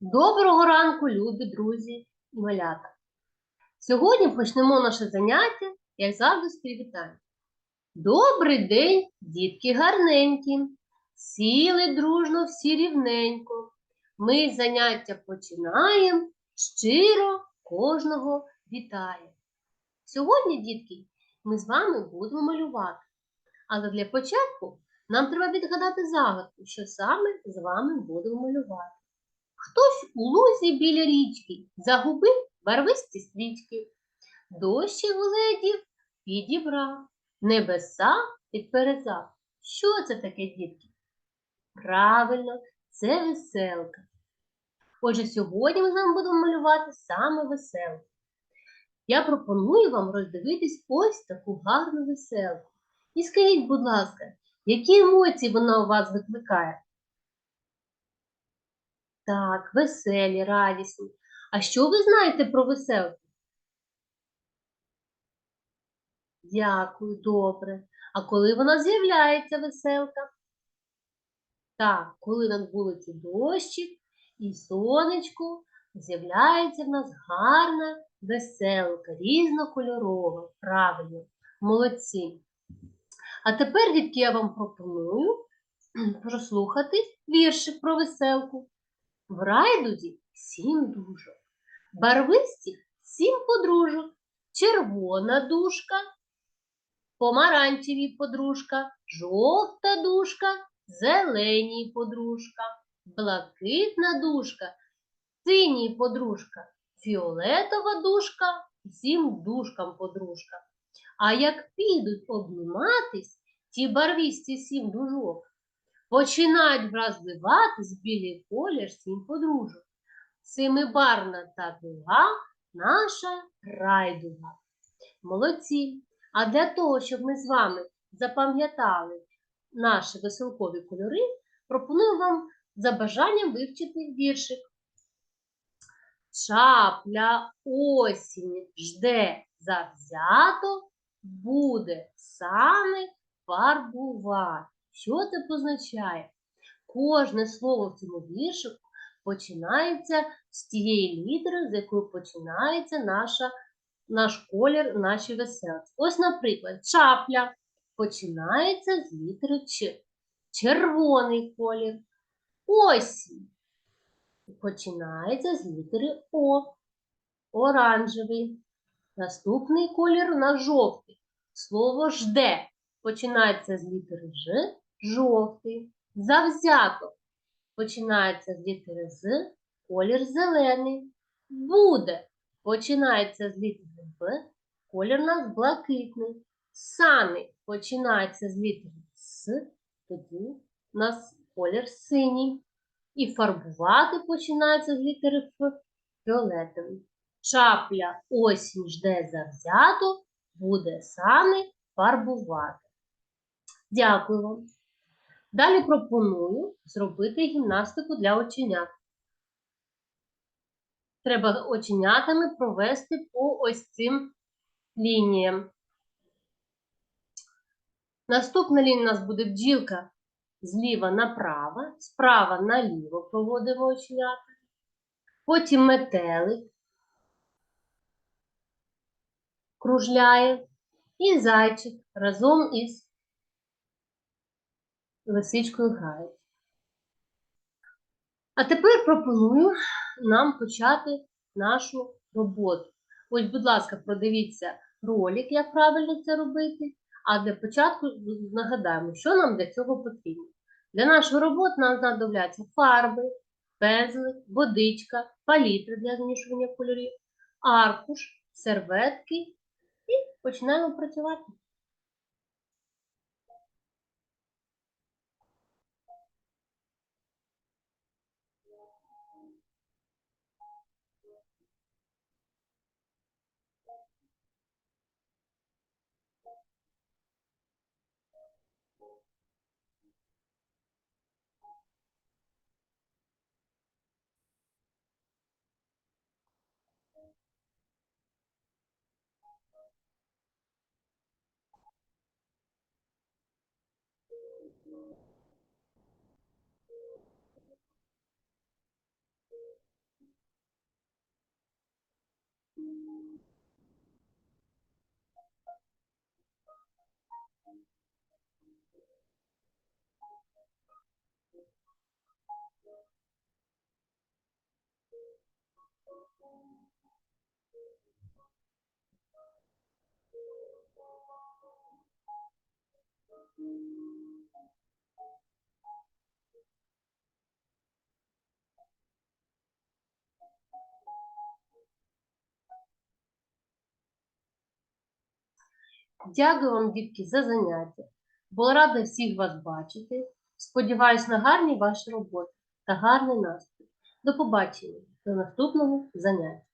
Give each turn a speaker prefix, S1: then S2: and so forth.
S1: Доброго ранку, любі друзі і малята! Сьогодні почнемо наше заняття, як завжди, з привітання. Добрий день, дітки гарненькі! Сіли дружно всі рівненько. Ми заняття починаємо, щиро кожного вітає. Сьогодні, дітки, ми з вами будемо малювати. Але для початку нам треба відгадати загадку, що саме з вами будемо малювати. Хтось у лузі біля річки загубив барвисті стрічки. Дощик гледів підібрав, небеса підперезав. Що це таке, дітки? Правильно, це веселка. Отже, сьогодні ми з вами будемо малювати саме веселку. Я пропоную вам роздивитись ось таку гарну веселку. І скажіть, будь ласка, які емоції вона у вас викликає? Так, веселі, радісні. А що ви знаєте про веселку? Дякую, добре. А коли вона з'являється веселка? Так, коли на вулиці дощик і сонечко, з'являється в нас гарна веселка, різнокольорова. Правильно, молодці. А тепер, дітки, я вам пропоную прослухати віршик про веселку. В райдузі сім дужок, барвистих сім подружок, червона дужка, помаранчеві подружка, жовта дужка, зеленій подружка, блакитна дужка, синій подружка, фіолетова дужка, всім дужкам подружка. А як підуть обніматись ті барвісті сім дужок, починають враз зливатись білий колір сім подружок. Семибарна та дуга наша райдуга. Молодці! А для того, щоб ми з вами запам'ятали наші веселкові кольори, пропоную вам за бажанням вивчити віршик. Чапля осінь жде завзято, буде саме фарбувати. Що це позначає? Кожне слово в цьому віршику починається з тієї літери, з якої починається наша, наш колір, наші веселці. Ось, наприклад, чапля починається з літери Ч. Червоний колір. Осінь починається з літери О. Оранжевий. Наступний колір у нас жовтий. Слово жде починається з літери Ж, жовтий. Завзято починається з літери З, колір зелений. Буде починається з літери Б, колір нас блакитний. Сани починається з літери С, тоді у нас колір синій. І фарбувати починається з літери Ф, фіолетовий. Чапля осінь жде завзято, буде сани фарбувати. Дякую вам. Далі пропоную зробити гімнастику для оченят. Треба оченятами провести по ось цим лініям. Наступна лінія у нас буде бджілка зліва направо, справа наліво проводимо оченята. Потім метелик кружляє і зайчик разом із лисичкою грають. А тепер пропоную нам почати нашу роботу. Ось, будь ласка, продивіться ролик, як правильно це робити. А для початку нагадаємо, що нам для цього потрібно. Для нашої роботи нам знадобляться фарби, пензлик, водичка, палітра для змішування кольорів, аркуш, серветки і починаємо працювати. Дякую вам, дітки, за заняття. Була рада всіх вас бачити. Сподіваюсь на гарні ваші роботи та гарний настрій. До побачення, до наступного заняття.